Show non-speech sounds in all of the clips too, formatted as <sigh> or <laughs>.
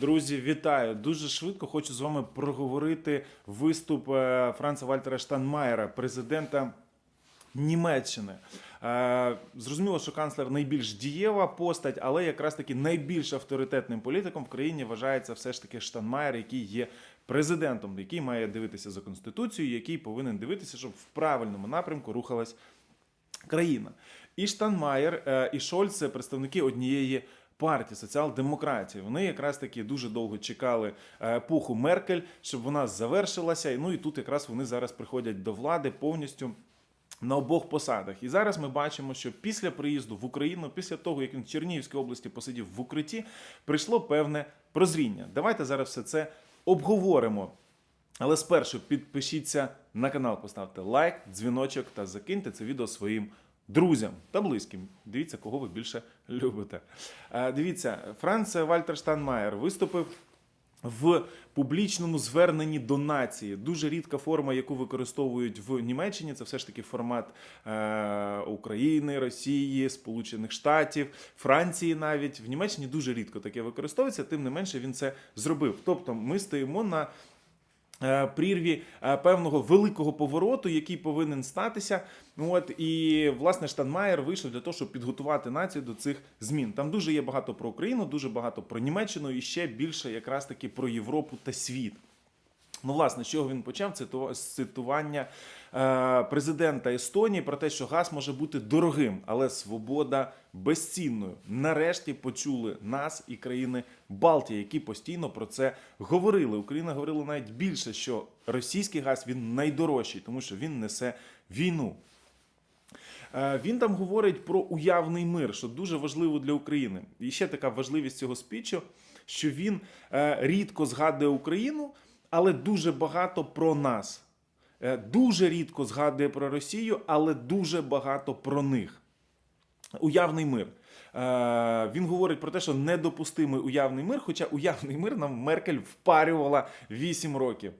Друзі, вітаю! Дуже швидко хочу з вами проговорити виступ е, Франца Вальтера Штанмаєра, президента Німеччини. Е, Зрозуміло, що канцлер найбільш дієва постать, але якраз таки найбільш авторитетним політиком в країні вважається все ж таки Штанмаєр, який є президентом, який має дивитися за конституцією, який повинен дивитися, щоб в правильному напрямку рухалась країна. І Штанмаєр, е, і Шольц це представники однієї партії соціал-демократії. Вони якраз таки дуже довго чекали е, епоху Меркель, щоб вона завершилася. Ну і тут якраз вони зараз приходять до влади повністю. На обох посадах, і зараз ми бачимо, що після приїзду в Україну, після того як він в Чернігівській області посидів в укритті, прийшло певне прозріння. Давайте зараз все це обговоримо. Але спершу підпишіться на канал, поставте лайк, дзвіночок та закиньте це відео своїм друзям та близьким. Дивіться, кого ви більше любите. Е, Дивіться, Франц Вальтер Штанмаєр виступив в публічному зверненні до нації. Дуже рідка форма, яку використовують в Німеччині. Це все ж таки формат е, України, Росії, Сполучених Штатів, Франції навіть. В Німеччині дуже рідко таке використовується, тим не менше він це зробив. Тобто ми стоїмо на прірві е, певного великого повороту, який повинен статися. От і власне Штанмаєр вийшов для того, щоб підготувати націю до цих змін. Там дуже є багато про Україну, дуже багато про Німеччину і ще більше якраз таки про Європу та світ. Ну, власне, з чого він почав? Це з цитування е, президента Естонії про те, що газ може бути дорогим, але свобода безцінною. Нарешті почули нас і країни Балтії, які постійно про це говорили. Україна говорила навіть більше, що російський газ він найдорожчий, тому що він несе війну. Е, Він там говорить про уявний мир, що дуже важливо для України. І ще така важливість цього спічу, що він е, рідко згадує Україну, але дуже багато про нас. Е, Дуже рідко згадує про Росію, але дуже багато про них. Уявний мир. Е, Він говорить про те, що недопустимий уявний мир, хоча уявний мир нам Меркель впарювала 8 років.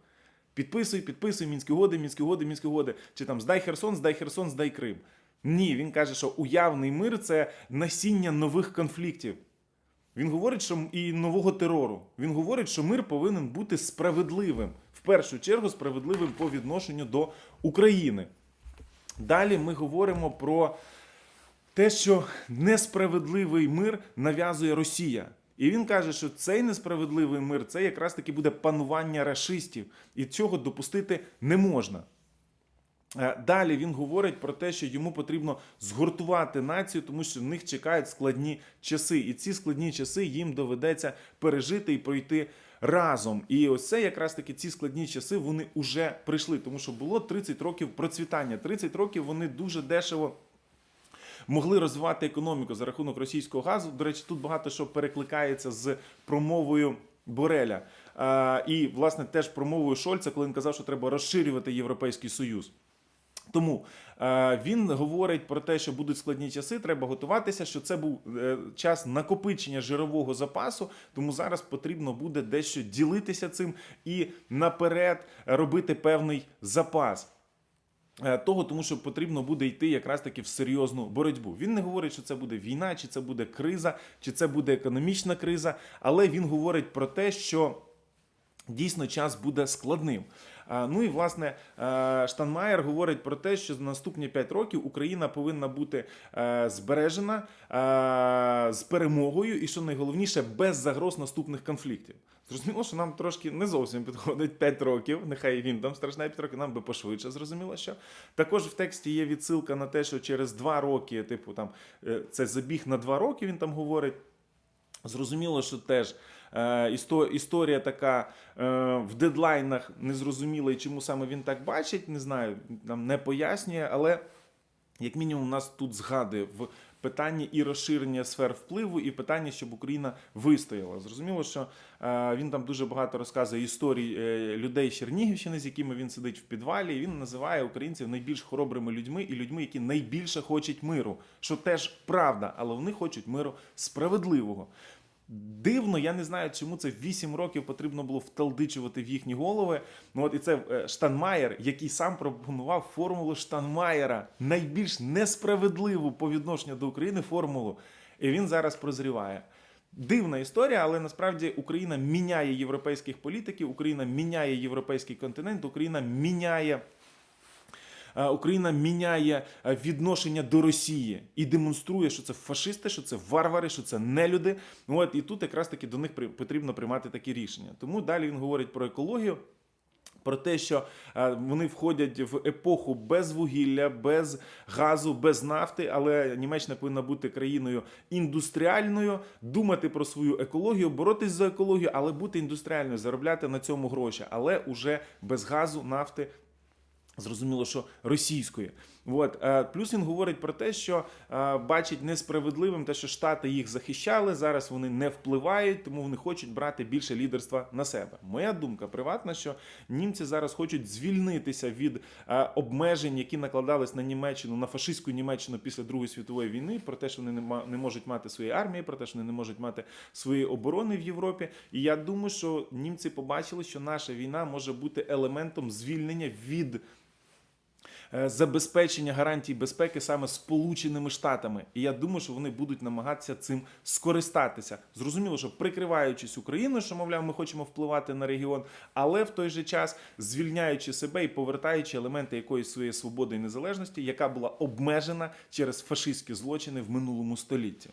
Підписуй, підписуй мінські угоди, мінські угоди, мінські угоди. Чи там здай Херсон, здай Херсон, здай Крим. Ні, він каже, що уявний мир це насіння нових конфліктів. Він говорить, що і нового терору. Він говорить, що мир повинен бути справедливим. В першу чергу справедливим по відношенню до України. Далі ми говоримо про те, що несправедливий мир нав'язує Росія. І він каже, що цей несправедливий мир це якраз таки буде панування рашистів, і цього допустити не можна. Е, Далі він говорить про те, що йому потрібно згуртувати націю, тому що в них чекають складні часи, і ці складні часи їм доведеться пережити і пройти разом. І ось це якраз таки ці складні часи вони вже прийшли, тому що було 30 років процвітання. 30 років вони дуже дешево могли розвивати економіку за рахунок російського газу. До речі, тут багато що перекликається з промовою Бореля. Е, І, власне, теж промовою Шольца, коли він казав, що треба розширювати Європейський Союз. Тому е, він говорить про те, що будуть складні часи, треба готуватися, що це був е, час накопичення жирового запасу, тому зараз потрібно буде дещо ділитися цим і наперед робити певний запас. Е, Того, тому що потрібно буде йти якраз таки в серйозну боротьбу. Він не говорить, що це буде війна, чи це буде криза, чи це буде економічна криза, але він говорить про те, що дійсно час буде складним. Ну і власне е, Штанмаєр говорить про те, що за наступні 5 років Україна повинна бути е, збережена е, з перемогою, і що найголовніше без загроз наступних конфліктів. Зрозуміло, що нам трошки не зовсім підходить 5 років. Нехай він там страшне 5 років, нам би пошвидше зрозуміло, що також в тексті є відсилка на те, що через 2 роки, типу, там це забіг на 2 роки. Він там говорить. Зрозуміло, що теж е, істо- історія така е, в дедлайнах незрозуміла, і чому саме він так бачить, не знаю, нам не пояснює, але як мінімум нас тут згадує в питанні і розширення сфер впливу, і питання, щоб Україна вистояла. Зрозуміло, що е, він там дуже багато розказує історій е, людей Чернігівщини, з якими він сидить в підвалі. І він називає українців найбільш хоробрими людьми і людьми, які найбільше хочуть миру, що теж правда, але вони хочуть миру справедливого. Дивно, я не знаю, чому це 8 років потрібно було вталдичувати в їхні голови. Ну от і це е, Штанмаєр, який сам пропонував формулу Штанмаєра, найбільш несправедливу по відношенню до України формулу. І він зараз прозріває. Дивна історія, але насправді Україна міняє європейських політиків, Україна міняє європейський континент, Україна міняє. Е, Україна міняє е, відношення до Росії і демонструє, що це фашисти, що це варвари, що це нелюди. От і тут якраз таки до них потрібно приймати такі рішення. Тому далі він говорить про екологію. Про те, що е, вони входять в епоху без вугілля, без газу, без нафти, але Німеччина повинна бути країною індустріальною, думати про свою екологію, боротись за екологію, але бути індустріальною, заробляти на цьому гроші, але уже без газу, нафти, Зрозуміло, що російської. От. е, Плюс він говорить про те, що е, бачить несправедливим те, що Штати їх захищали. Зараз вони не впливають, тому вони хочуть брати більше лідерства на себе. Моя думка приватна, що німці зараз хочуть звільнитися від е, обмежень, які накладались на Німеччину, на фашистську Німеччину після Другої світової війни, про те, що вони не, можуть мати своєї армії, про те, що вони не можуть мати своєї оборони в Європі. І я думаю, що німці побачили, що наша війна може бути елементом звільнення від забезпечення гарантій безпеки саме Сполученими Штатами. І я думаю, що вони будуть намагатися цим скористатися. Зрозуміло, що прикриваючись Україною, що мовляв, ми хочемо впливати на регіон, але в той же час звільняючи себе і повертаючи елементи якоїсь своєї свободи і незалежності, яка була обмежена через фашистські злочини в минулому столітті.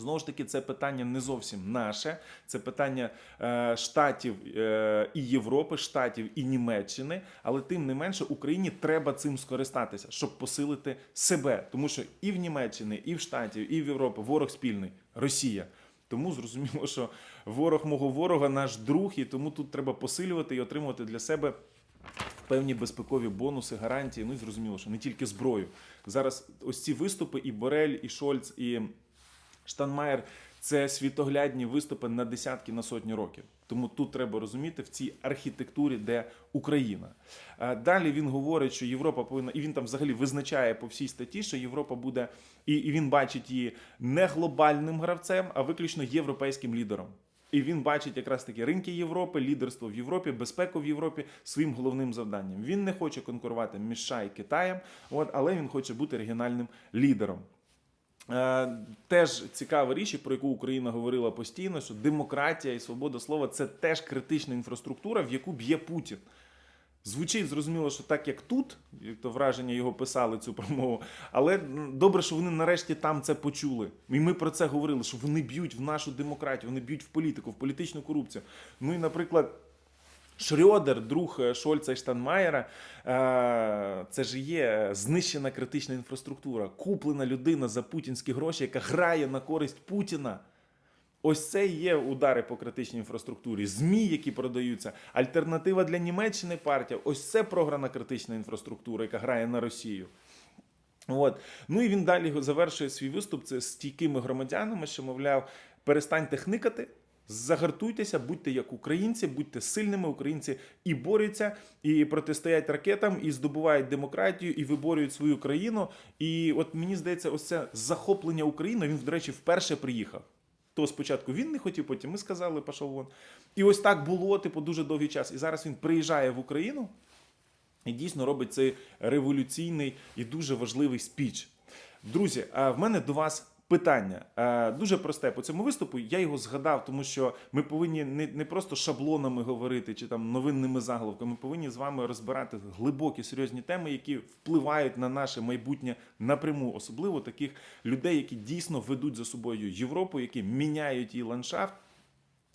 Знову ж таки, це питання не зовсім наше, це питання е, штатів е, і Європи, штатів і Німеччини. Але тим не менше Україні треба цим скористатися, щоб посилити себе. Тому що і в Німеччині, і в штатів, і в Європі ворог спільний Росія. Тому зрозуміло, що ворог мого ворога наш друг, і тому тут треба посилювати і отримувати для себе певні безпекові бонуси, гарантії. Ну і зрозуміло, що не тільки зброю. Зараз ось ці виступи, і Борель, і Шольц, і Штанмаєр це світоглядні виступи на десятки на сотні років. Тому тут треба розуміти в цій архітектурі, де Україна. Е, Далі він говорить, що Європа повинна, і він там взагалі визначає по всій статті, що Європа буде, і, він бачить її не глобальним гравцем, а виключно європейським лідером. І він бачить якраз таки ринки Європи, лідерство в Європі, безпеку в Європі своїм головним завданням. Він не хоче конкурувати між США і Китаєм, от, але він хоче бути регіональним лідером. Е, Теж цікава річ, про яку Україна говорила постійно, що демократія і свобода слова це теж критична інфраструктура, в яку б'є Путін. Звучить зрозуміло, що так як тут, як то враження його писали цю промову, але добре, що вони нарешті там це почули. І ми про це говорили, що вони б'ють в нашу демократію, вони б'ють в політику, в політичну корупцію. Ну і, наприклад. Шрьодер, друг е, Шольца і Штанмаєра, е, це ж є знищена критична інфраструктура, куплена людина за путінські гроші, яка грає на користь Путіна. Ось це є удари по критичній інфраструктурі. ЗМІ, які продаються, альтернатива для Німеччини партія. Ось це програна критична інфраструктура, яка грає на Росію. От. Ну і він далі завершує свій виступ це з стійкими громадянами, що, мовляв, перестаньте хникати. Загартуйтеся, будьте як українці, будьте сильними. Українці і борються, і протистоять ракетам, і здобувають демократію, і виборюють свою країну. І от мені здається, ось це захоплення України. Він, до речі, вперше приїхав. То спочатку він не хотів, потім ми сказали, пішов вон. І ось так було, типу, дуже довгий час. І зараз він приїжджає в Україну і дійсно робить цей революційний і дуже важливий спіч. Друзі, а в мене до вас питання Е, дуже просте по цьому виступу. Я його згадав, тому що ми повинні не, не просто шаблонами говорити чи там новинними заголовками. Ми повинні з вами розбирати глибокі серйозні теми, які впливають на наше майбутнє напряму, особливо таких людей, які дійсно ведуть за собою Європу, які міняють її ландшафт.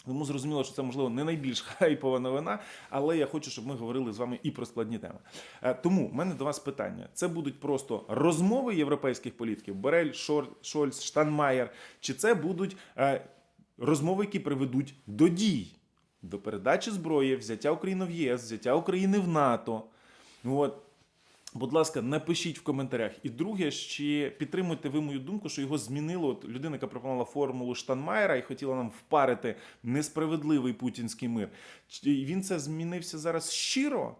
Тому зрозуміло, що це можливо не найбільш <laughs> хайпова новина, але я хочу, щоб ми говорили з вами і про складні теми. Е, Тому в мене до вас питання: це будуть просто розмови європейських політиків Борель, Шор- Шольц, Штанмаєр, чи це будуть е, розмови, які приведуть до дій, до передачі зброї, взяття України в ЄС, взяття України в НАТО. От. Будь ласка, напишіть в коментарях. І друге, чи підтримуєте ви мою думку, що його змінило от людина, яка пропонувала формулу Штанмаєра і хотіла нам впарити несправедливий путінський мир. Чи він це змінився зараз щиро?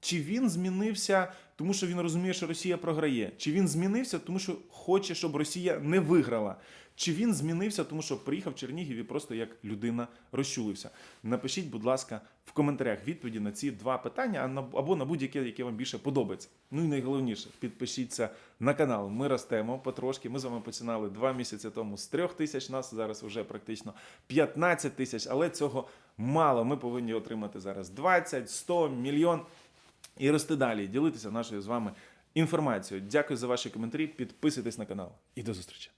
Чи він змінився, тому що він розуміє, що Росія програє? Чи він змінився, тому що хоче, щоб Росія не виграла? Чи він змінився, тому що приїхав в Чернігів і просто як людина розчулився? Напишіть, будь ласка, в коментарях відповіді на ці два питання або на будь-яке, яке вам більше подобається. Ну і найголовніше, підпишіться на канал. Ми ростемо потрошки. Ми з вами починали два місяці тому з трьох тисяч. Нас зараз вже практично 15 тисяч, але цього мало. Ми повинні отримати зараз 20, 100, мільйон і рости далі, ділитися нашою з вами інформацією. Дякую за ваші коментарі. Підписуйтесь на канал і до зустрічі.